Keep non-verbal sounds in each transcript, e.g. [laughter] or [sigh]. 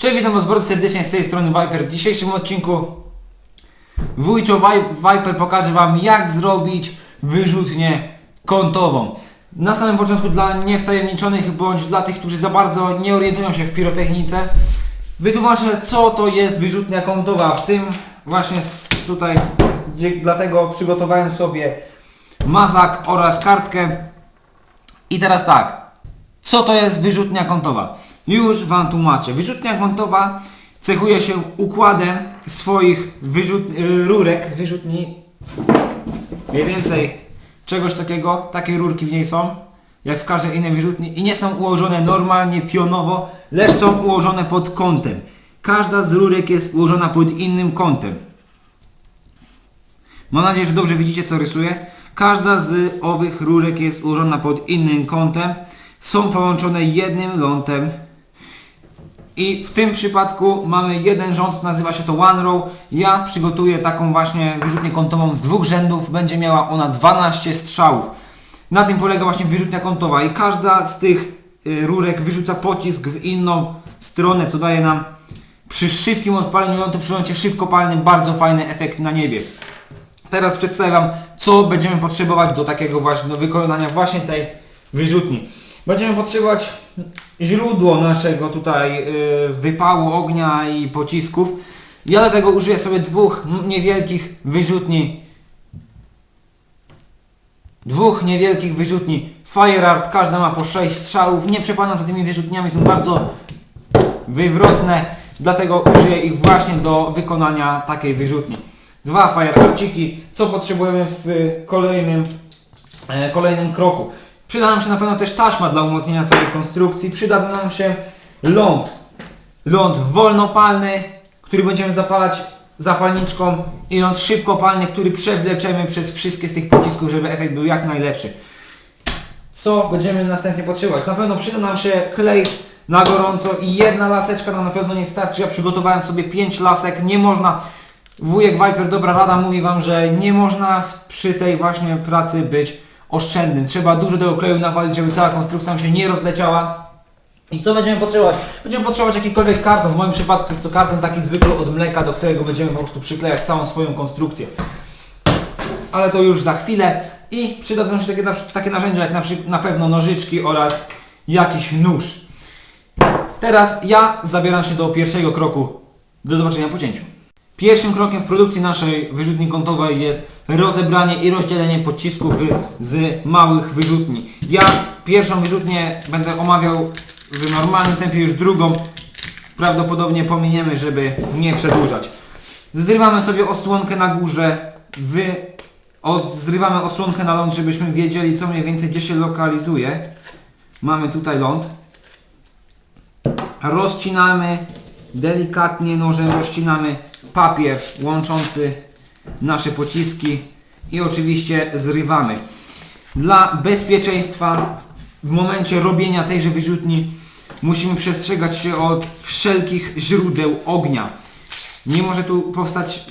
Cześć, witam Was bardzo serdecznie z tej strony Viper. W dzisiejszym odcinku Wujcio Viper pokaże Wam jak zrobić wyrzutnię kątową. Na samym początku dla niewtajemniczonych bądź dla tych, którzy za bardzo nie orientują się w pirotechnice wytłumaczę co to jest wyrzutnia kątowa. W tym właśnie tutaj dlatego przygotowałem sobie mazak oraz kartkę. I teraz tak, co to jest wyrzutnia kątowa? Już Wam tłumaczę. Wyrzutnia kątowa cechuje się układem swoich wyrzut, y, rurek z wyrzutni. Mniej więcej czegoś takiego, takie rurki w niej są, jak w każdej innej wyrzutni i nie są ułożone normalnie, pionowo, lecz są ułożone pod kątem. Każda z rurek jest ułożona pod innym kątem. Mam nadzieję, że dobrze widzicie, co rysuję. Każda z owych rurek jest ułożona pod innym kątem. Są połączone jednym lądem. I w tym przypadku mamy jeden rząd, nazywa się to One Row. Ja przygotuję taką właśnie wyrzutnię kątową z dwóch rzędów. Będzie miała ona 12 strzałów. Na tym polega właśnie wyrzutnia kątowa i każda z tych y, rurek wyrzuca pocisk w inną stronę, co daje nam przy szybkim odpaleniu lądu, przy lądzie szybkopalnym bardzo fajny efekt na niebie. Teraz przedstawię Wam, co będziemy potrzebować do takiego właśnie, do wykonania właśnie tej wyrzutni. Będziemy potrzebować źródło naszego tutaj y, wypału ognia i pocisków. Ja do tego użyję sobie dwóch niewielkich wyrzutni. Dwóch niewielkich wyrzutni Fireart, każda ma po 6 strzałów. Nie przepadam za tymi wyrzutniami, są bardzo wywrotne, dlatego użyję ich właśnie do wykonania takiej wyrzutni. Dwa firearciki, co potrzebujemy w kolejnym, e, kolejnym kroku. Przyda nam się na pewno też taśma dla umocnienia całej konstrukcji, przydadzą nam się ląd. Ląd wolnopalny, który będziemy zapalać zapalniczką i ląd szybkopalny, który przewleczemy przez wszystkie z tych pocisków, żeby efekt był jak najlepszy. Co będziemy następnie potrzebować? Na pewno przyda nam się klej na gorąco i jedna laseczka nam na pewno nie starczy. Ja przygotowałem sobie 5 lasek. Nie można, wujek Viper, dobra rada mówi Wam, że nie można przy tej właśnie pracy być oszczędnym. Trzeba dużo tego kleju nawalić, żeby cała konstrukcja się nie rozleciała. I co będziemy potrzebować? Będziemy potrzebować jakikolwiek karton. W moim przypadku jest to karton taki zwykły od mleka, do którego będziemy po prostu przyklejać całą swoją konstrukcję ale to już za chwilę. I przydadzą się takie, takie narzędzia jak na, na pewno nożyczki oraz jakiś nóż. Teraz ja zabieram się do pierwszego kroku. Do zobaczenia po cięciu. Pierwszym krokiem w produkcji naszej wyrzutni kątowej jest rozebranie i rozdzielenie pocisków z małych wyrzutni. Ja pierwszą wyrzutnię będę omawiał w normalnym tempie, już drugą prawdopodobnie pominiemy, żeby nie przedłużać. Zrywamy sobie osłonkę na górze, wy od, zrywamy osłonkę na ląd, żebyśmy wiedzieli co mniej więcej gdzie się lokalizuje. Mamy tutaj ląd. Rozcinamy delikatnie nożem, rozcinamy papier łączący nasze pociski i oczywiście zrywamy. Dla bezpieczeństwa w momencie robienia tejże wyrzutni musimy przestrzegać się od wszelkich źródeł ognia. Nie może tu powstać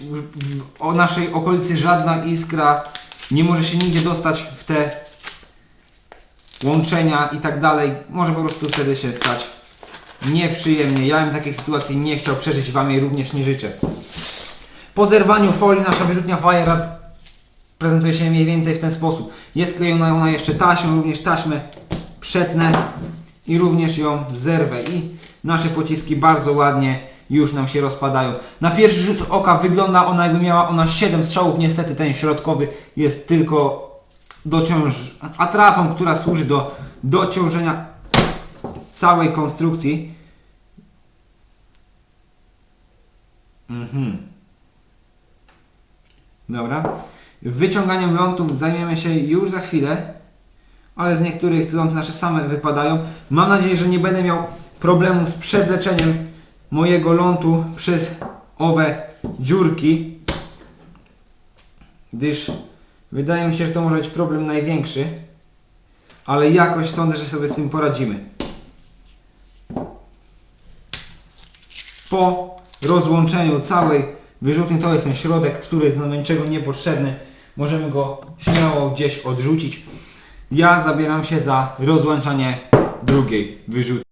o naszej okolicy żadna iskra, nie może się nigdzie dostać w te łączenia i tak dalej. Może po prostu wtedy się stać nieprzyjemnie. Ja bym takiej sytuacji nie chciał przeżyć, Wam jej również nie życzę. Po zerwaniu folii nasza wyrzutnia FireArt prezentuje się mniej więcej w ten sposób. Jest klejona ona jeszcze taśmą, również taśmę przetnę i również ją zerwę i nasze pociski bardzo ładnie już nam się rozpadają. Na pierwszy rzut oka wygląda ona jakby miała ona 7 strzałów, niestety ten środkowy jest tylko dociąż atrapą, która służy do dociążenia całej konstrukcji. Mhm. Dobra. Wyciąganiem lądów zajmiemy się już za chwilę, ale z niektórych ląd nasze same wypadają. Mam nadzieję, że nie będę miał problemów z przewleczeniem mojego lądu przez owe dziurki, gdyż wydaje mi się, że to może być problem największy, ale jakoś sądzę, że sobie z tym poradzimy. Po rozłączeniu całej wyrzutni, to jest ten środek, który jest do niczego niepotrzebny, możemy go śmiało gdzieś odrzucić. Ja zabieram się za rozłączanie drugiej wyrzutni.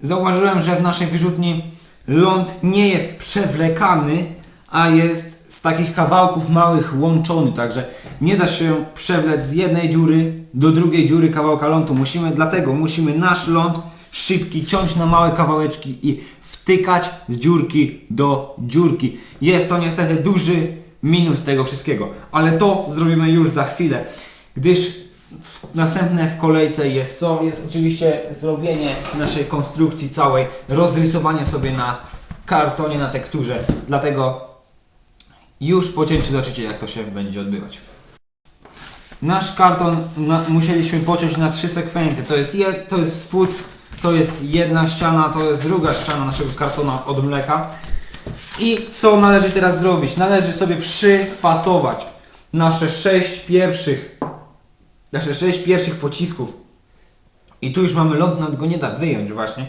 Zauważyłem, że w naszej wyrzutni ląd nie jest przewlekany, a jest z takich kawałków małych łączony, także nie da się przewlec z jednej dziury do drugiej dziury kawałka lądu. Musimy, dlatego musimy nasz ląd szybki ciąć na małe kawałeczki i wtykać z dziurki do dziurki. Jest to niestety duży minus tego wszystkiego, ale to zrobimy już za chwilę, gdyż następne w kolejce jest co? Jest oczywiście zrobienie naszej konstrukcji całej, rozrysowanie sobie na kartonie, na tekturze, dlatego już po cięciu zobaczycie jak to się będzie odbywać. Nasz karton na, musieliśmy pociąć na trzy sekwencje. To jest, je, to jest spód, to jest jedna ściana, to jest druga ściana naszego kartona od mleka. I co należy teraz zrobić? Należy sobie przyfasować nasze sześć pierwszych, nasze sześć pierwszych pocisków. I tu już mamy ląd, nawet go nie da wyjąć właśnie.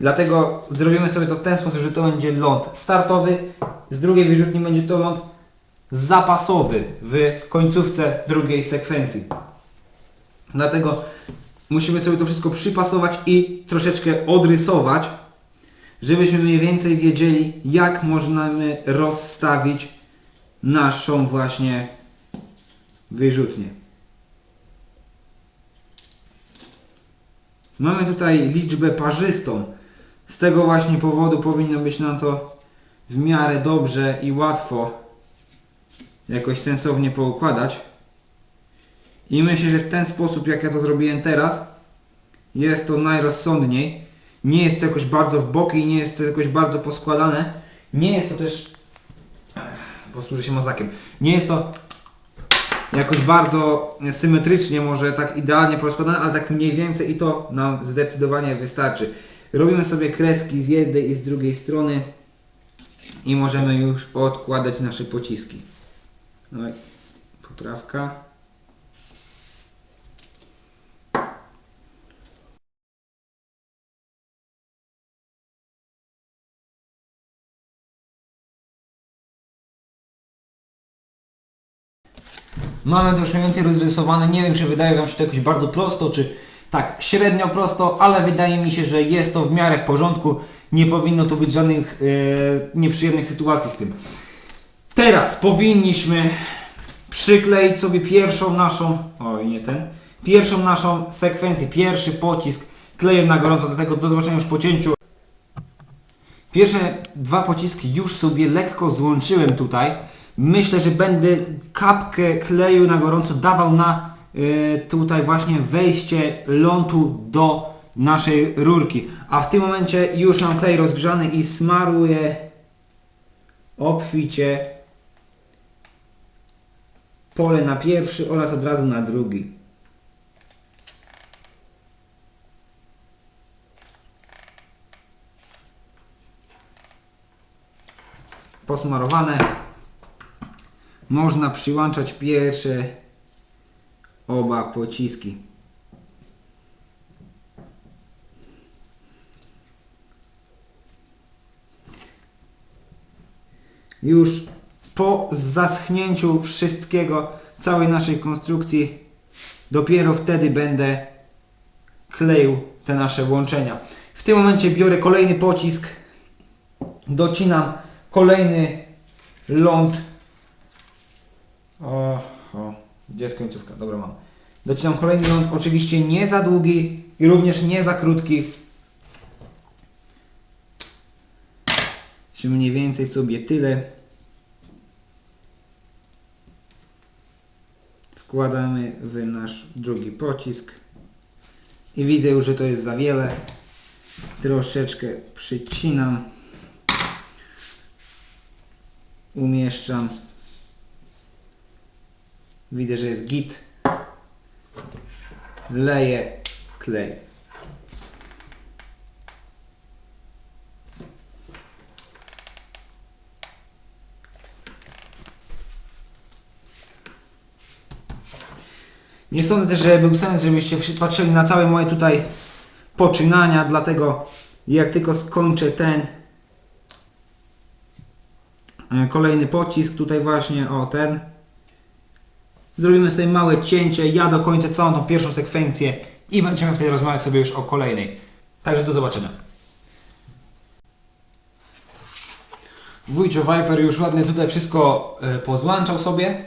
Dlatego zrobimy sobie to w ten sposób, że to będzie ląd startowy, z drugiej wyrzutni będzie to ląd zapasowy w końcówce drugiej sekwencji. Dlatego musimy sobie to wszystko przypasować i troszeczkę odrysować, żebyśmy mniej więcej wiedzieli, jak możemy rozstawić naszą właśnie wyrzutnię. Mamy tutaj liczbę parzystą. Z tego właśnie powodu powinno być nam to w miarę dobrze i łatwo jakoś sensownie poukładać. I myślę, że w ten sposób, jak ja to zrobiłem teraz, jest to najrozsądniej. Nie jest to jakoś bardzo w boki i nie jest to jakoś bardzo poskładane. Nie jest to też. Posłużę się mazakiem. Nie jest to jakoś bardzo symetrycznie, może tak idealnie porozkładane, ale tak mniej więcej i to nam zdecydowanie wystarczy. Robimy sobie kreski z jednej i z drugiej strony i możemy już odkładać nasze pociski. No i poprawka. Mamy to już mniej więcej rozrysowane. Nie wiem, czy wydaje Wam się to jakoś bardzo prosto, czy tak średnio prosto, ale wydaje mi się, że jest to w miarę w porządku. Nie powinno tu być żadnych e, nieprzyjemnych sytuacji z tym. Teraz powinniśmy przykleić sobie pierwszą naszą, oj nie ten, pierwszą naszą sekwencję, pierwszy pocisk klejem na gorąco, dlatego do zobaczenia już po cięciu. Pierwsze dwa pociski już sobie lekko złączyłem tutaj. Myślę, że będę kapkę kleju na gorąco dawał na y, tutaj właśnie wejście lądu do naszej rurki. A w tym momencie już mam klej rozgrzany i smaruję obficie pole na pierwszy oraz od razu na drugi. Posmarowane. Można przyłączać pierwsze oba pociski. Już po zaschnięciu wszystkiego, całej naszej konstrukcji, dopiero wtedy będę kleił te nasze łączenia. W tym momencie biorę kolejny pocisk, docinam kolejny ląd. O, o, gdzie jest końcówka? Dobra, mam. Docinam kolejny ląd, oczywiście nie za długi i również nie za krótki. Czy mniej więcej sobie tyle. Wkładamy w nasz drugi pocisk. I widzę już, że to jest za wiele. Troszeczkę przycinam. Umieszczam. Widzę, że jest git. Leję klej. Nie sądzę też, że był sens, żebyście patrzyli na całe moje tutaj poczynania, dlatego jak tylko skończę ten e, kolejny pocisk, tutaj właśnie, o ten, Zrobimy sobie małe cięcie, ja dokończę całą tą pierwszą sekwencję i będziemy wtedy rozmawiać sobie już o kolejnej. Także do zobaczenia. Wujcio Viper już ładnie tutaj wszystko e, pozłączał sobie.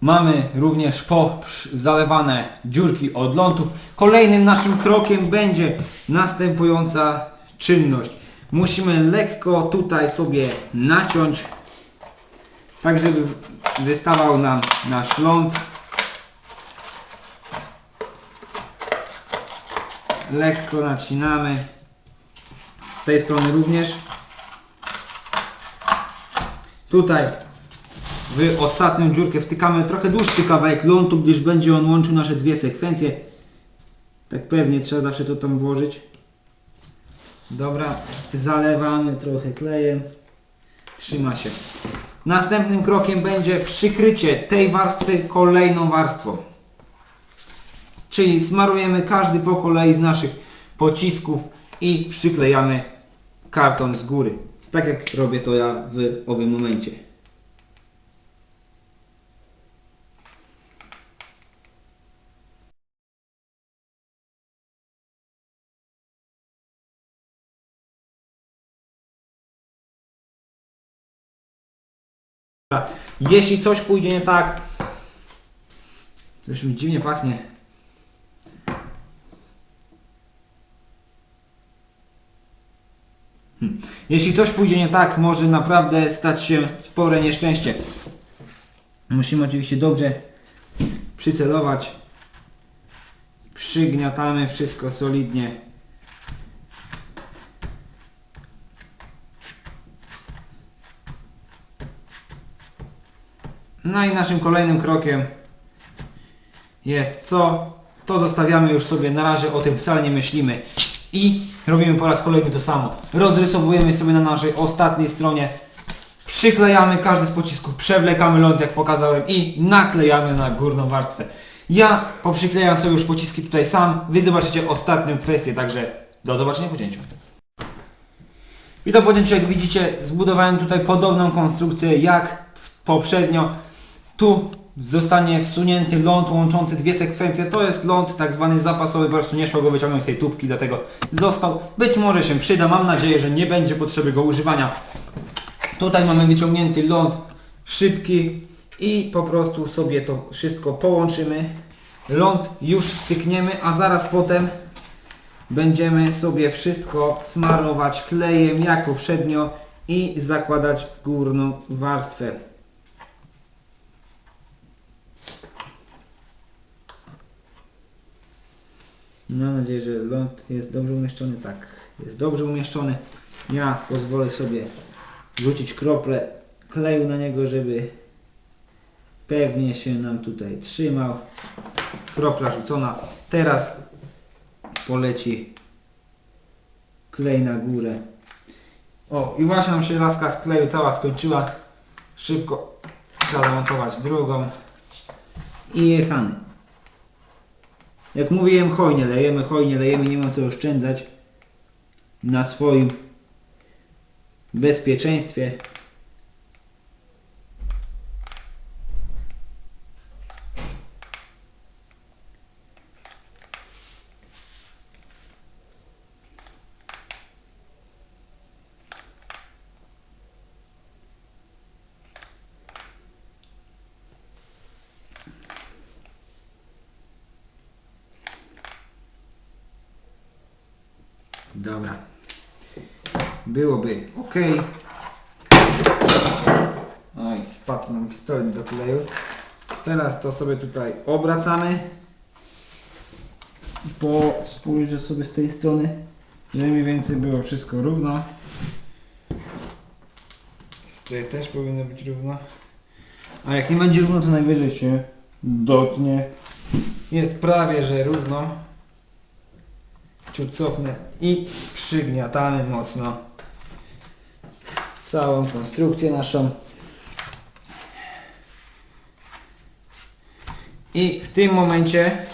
Mamy również po zalewane dziurki od lądów. Kolejnym naszym krokiem będzie następująca czynność. Musimy lekko tutaj sobie naciąć, tak żeby wystawał nam nasz ląd. Lekko nacinamy. Z tej strony również. Tutaj w ostatnią dziurkę wtykamy trochę dłuższy kawałek lądu, gdyż będzie on łączył nasze dwie sekwencje. Tak pewnie trzeba zawsze to tam włożyć. Dobra, zalewamy trochę klejem. Trzyma się. Następnym krokiem będzie przykrycie tej warstwy kolejną warstwą. Czyli smarujemy każdy po kolei z naszych pocisków i przyklejamy karton z góry. Tak jak robię to ja w owym momencie. Jeśli coś pójdzie nie tak, już mi dziwnie pachnie. Hmm. Jeśli coś pójdzie nie tak, może naprawdę stać się spore nieszczęście. Musimy oczywiście dobrze przycelować. Przygniatamy wszystko solidnie. No i naszym kolejnym krokiem jest co? To zostawiamy już sobie na razie, o tym wcale nie myślimy. I robimy po raz kolejny to samo. Rozrysowujemy sobie na naszej ostatniej stronie. Przyklejamy każdy z pocisków, przewlekamy ląd jak pokazałem i naklejamy na górną warstwę. Ja poprzyklejam sobie już pociski tutaj sam. Wy zobaczycie ostatnią kwestię, także do zobaczenia po cięciu. Witam po cięciu, jak widzicie zbudowałem tutaj podobną konstrukcję jak poprzednio. Tu zostanie wsunięty ląd łączący dwie sekwencje. To jest ląd tak zwany zapasowy, po prostu nie szło go wyciągnąć z tej tubki, dlatego został. Być może się przyda, mam nadzieję, że nie będzie potrzeby go używania. Tutaj mamy wyciągnięty ląd szybki i po prostu sobie to wszystko połączymy. Ląd już stykniemy, a zaraz potem będziemy sobie wszystko smarować klejem jak poprzednio i zakładać górną warstwę. Mam nadzieję, że ląd jest dobrze umieszczony. Tak, jest dobrze umieszczony. Ja pozwolę sobie rzucić krople kleju na niego, żeby pewnie się nam tutaj trzymał. Kropla rzucona. Teraz poleci klej na górę. O, i właśnie nam się laska z kleju cała skończyła. Szybko trzeba zamontować drugą. I jechany. Jak mówiłem, hojnie lejemy, hojnie lejemy, nie ma co oszczędzać na swoim bezpieczeństwie. Oj, spadł nam pistolet do kleju. Teraz to sobie tutaj obracamy. Po spójrzę sobie z tej strony, żeby mniej więcej było wszystko równo. Tutaj też powinno być równo. A jak nie będzie równo, to najwyżej się dotnie. Jest prawie, że równo ciut cofnę i przygniatamy mocno całą konstrukcję naszą. I w tym momencie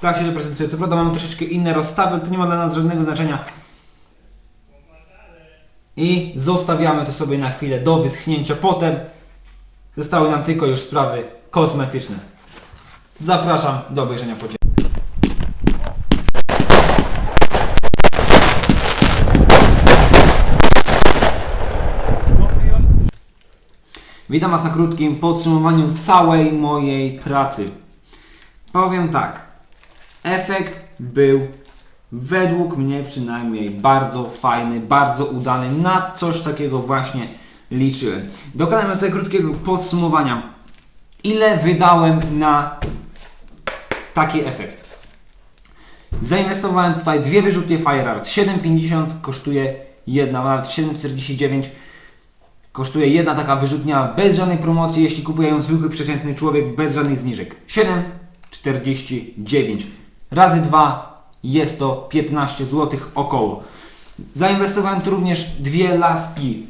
tak się to prezentuje. Co prawda mamy troszeczkę inne rozstawy, to nie ma dla nas żadnego znaczenia. I zostawiamy to sobie na chwilę do wyschnięcia. Potem zostały nam tylko już sprawy kosmetyczne. Zapraszam do obejrzenia po Witam Was na krótkim podsumowaniu całej mojej pracy. Powiem tak. Efekt był według mnie przynajmniej bardzo fajny, bardzo udany. Na coś takiego właśnie liczyłem. Dokonajmy sobie krótkiego podsumowania. Ile wydałem na taki efekt? Zainwestowałem tutaj dwie wyrzutnie FireArt. 7,50 kosztuje jedna, nawet 7,49 kosztuje jedna taka wyrzutnia bez żadnej promocji, jeśli kupuje ją zwykły przeciętny człowiek bez żadnych zniżek. 7,49 razy 2 jest to 15 zł około. Zainwestowałem tu również dwie laski,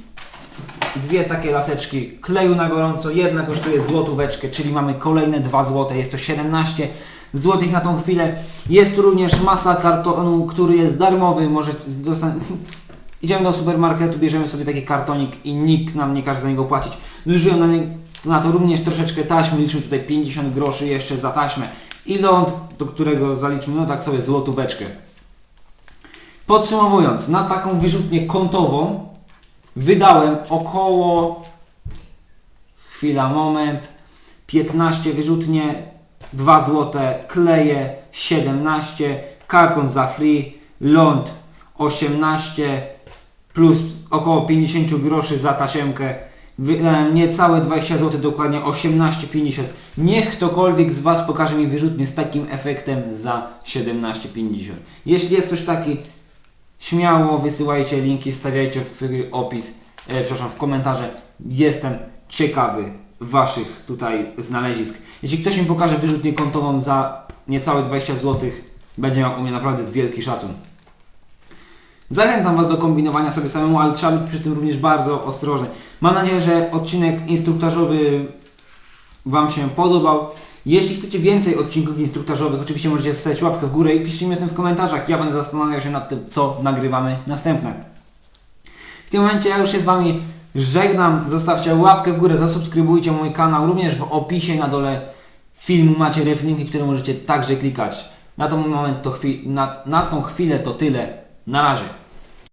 dwie takie laseczki kleju na gorąco. Jedna kosztuje złotóweczkę, czyli mamy kolejne 2 zł, jest to 17 zł na tą chwilę. Jest tu również masa kartonu, który jest darmowy, może dostan- [laughs] Idziemy do supermarketu, bierzemy sobie taki kartonik i nikt nam nie każe za niego płacić. Zużyłem na, nie, na to również troszeczkę taśmy, liczymy tutaj 50 groszy jeszcze za taśmę i ląd, do którego zaliczymy, no tak sobie złotóweczkę. Podsumowując, na taką wyrzutnię kątową wydałem około, chwila, moment, 15 wyrzutnie, 2 złote, kleje 17, karton za free, ląd 18, plus około 50 groszy za tasiemkę. Wydałem niecałe 20 zł, dokładnie 18,50. Niech ktokolwiek z Was pokaże mi wyrzutnie z takim efektem za 17,50. Jeśli jest coś taki, śmiało wysyłajcie linki, stawiajcie w opis, e, przepraszam, w komentarze. Jestem ciekawy Waszych tutaj znalezisk. Jeśli ktoś mi pokaże wyrzutnię kontową za niecałe 20 zł, będzie miał u mnie naprawdę wielki szacun. Zachęcam Was do kombinowania sobie samemu, ale trzeba być przy tym również bardzo ostrożny. Mam nadzieję, że odcinek instruktażowy Wam się podobał. Jeśli chcecie więcej odcinków instruktażowych, oczywiście możecie zostawić łapkę w górę i piszcie mi o tym w komentarzach. Ja będę zastanawiał się nad tym, co nagrywamy następne. W tym momencie ja już się z Wami żegnam. Zostawcie łapkę w górę, zasubskrybujcie mój kanał. Również w opisie na dole filmu macie reflinki, które możecie także klikać. Na moment to na, na tą chwilę to tyle. Na razie.